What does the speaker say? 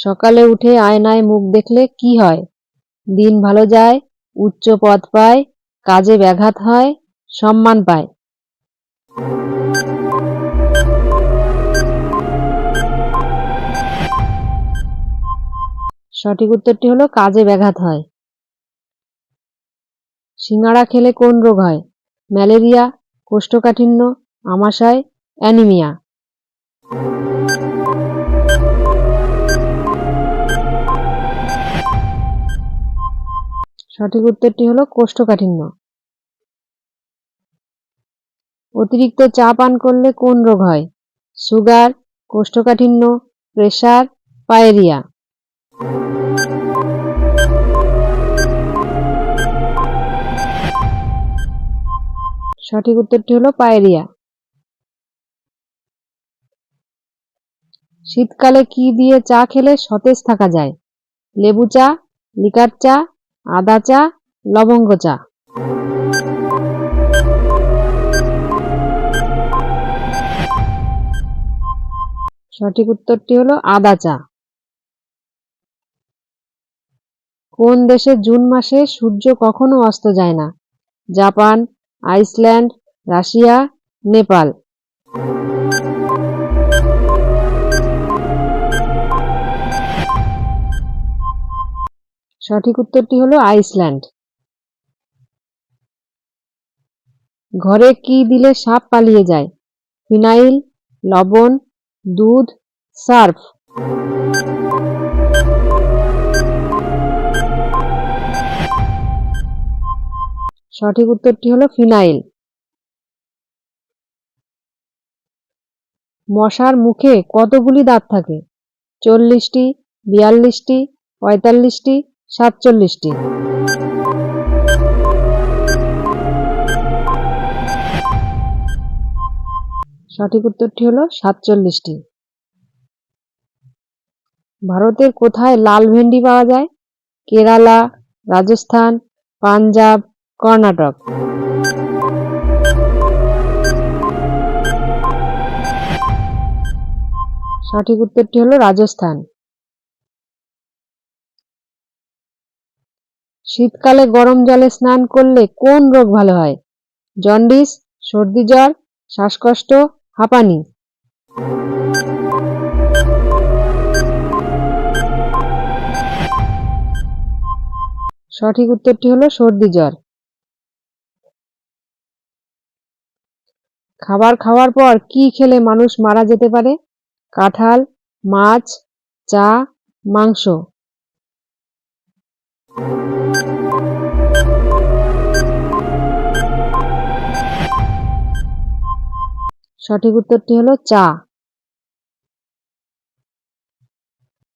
সকালে উঠে আয়নায় মুখ দেখলে কি হয়? দিন ভালো যায়, উচ্চ পদ পায়, কাজে ব্যাঘাত হয়, সম্মান পায়। সঠিক উত্তরটি হলো কাজে ব্যাঘাত হয়। সিঙ্গাড়া খেলে কোন রোগ হয়? ম্যালেরিয়া, কোষ্ঠকাঠিন্য, আমাশয়, অ্যানিমিয়া। সঠিক উত্তরটি হলো কোষ্ঠকাঠিন্য। অতিরিক্ত চা পান করলে কোন রোগ হয়? সুগার, কোষ্ঠকাঠিন্য প্রেশার পায়েরিয়া। সঠিক উত্তরটি হলো পায়েরিয়া। শীতকালে কি দিয়ে চা খেলে সতেজ থাকা যায়? লেবু চা, লিকার চা আদা চা, লবঙ্গ চা। সঠিক উত্তরটি হলো আদা চা। কোন দেশে জুন মাসে সূর্য কখনো অস্ত যায় না? Japan, Iceland, Russia, Nepal. সঠিক উত্তরটি হলো আইসল্যান্ড। ঘরে কি দিলে সাপ পালিয়ে যায়? ফিনাইল, লবণ, দুধ, সার্ফ। সঠিক উত্তরটি হলো ফিনাইল। মশার মুখে কতগুলি দাঁত থাকে? চল্লিশটি, বিয়াল্লিশটি, পঁয়তাল্লিশটি সাতচল্লিশটি। সঠিক উত্তরটি হলো সাতচল্লিশটি। ভারতের কোথায় লাল ভেন্ডি পাওয়া যায়? কেরালা, রাজস্থান, পাঞ্জাব, কর্ণাটক। সঠিক উত্তরটি হলো রাজস্থান। শীতকালে গরম জলে স্নান করলে কোন রোগ ভালো হয়? জন্ডিস, সর্দি জ্বর, শ্বাসকষ্ট, হাঁপানি। সঠিক উত্তরটি হলো সর্দি জ্বর। খাবার খাওয়ার পর কি খেলে মানুষ মারা যেতে পারে? কাঁঠাল, মাছ, চা, মাংস। সঠিক উত্তরটি হলো চা।